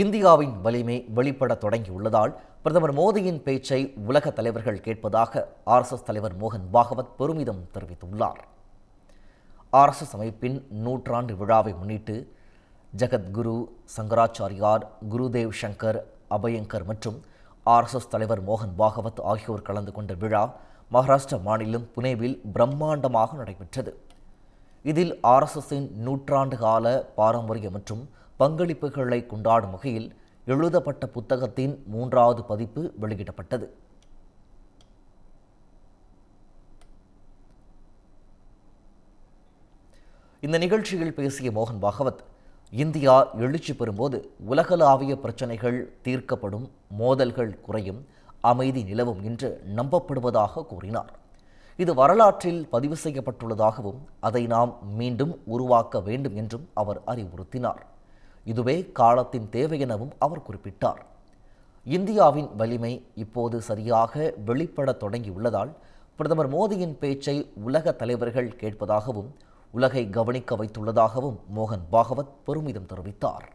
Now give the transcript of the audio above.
இந்தியாவின் வலிமை வெளிப்பட தொடங்கியுள்ளதால் பிரதமர் மோடியின் பேச்சை உலக தலைவர்கள் கேட்பதாக ஆர்எஸ்எஸ் தலைவர் மோகன் பாகவத் பெருமிதம் தெரிவித்துள்ளார். ஆர்எஸ்எஸ் அமைப்பின் நூற்றாண்டு விழாவை முன்னிட்டு ஜெகத்குரு சங்கராச்சாரியார் குருதேவ் சங்கர் அபயங்கர் மற்றும் ஆர்எஸ்எஸ் தலைவர் மோகன் பாகவத் ஆகியோர் கலந்து கொண்ட விழா மகாராஷ்டிர மாநிலம் புனேவில் பிரம்மாண்டமாக நடைபெற்றது. இதில் ஆர்எஸ்எஸின் நூற்றாண்டு கால பாரம்பரிய மற்றும் பங்களிப்புகளை கொண்டாடும் வகையில் எழுதப்பட்ட புத்தகத்தின் மூன்றாவது பதிப்பு வெளியிடப்பட்டது. இந்த நிகழ்ச்சியில் பேசிய மோகன் பாகவத் இந்தியா எழுச்சி பெறும்போது உலகளாவிய பிரச்சனைகள் தீர்க்கப்படும் மோதல்கள் குறையும் அமைதி நிலவும் என்று நம்பப்படுவதாக கூறினார். இது வரலாற்றில் பதிவு செய்யப்பட்டுள்ளதாகவும் அதை நாம் மீண்டும் உருவாக்க வேண்டும் என்றும் அவர் அறிவுறுத்தினார். இதுவே காலத்தின் தேவை எனவும் அவர் குறிப்பிட்டார். இந்தியாவின் வலிமை இப்போது சரியாக வெளிப்படத் தொடங்கியுள்ளதால் பிரதமர் மோடியின் பேச்சை உலக தலைவர்கள் கேட்பதாகவும் உலகை கவனிக்க வைத்துள்ளதாகவும் மோகன் பாகவத் பெருமிதம் தெரிவித்தார்.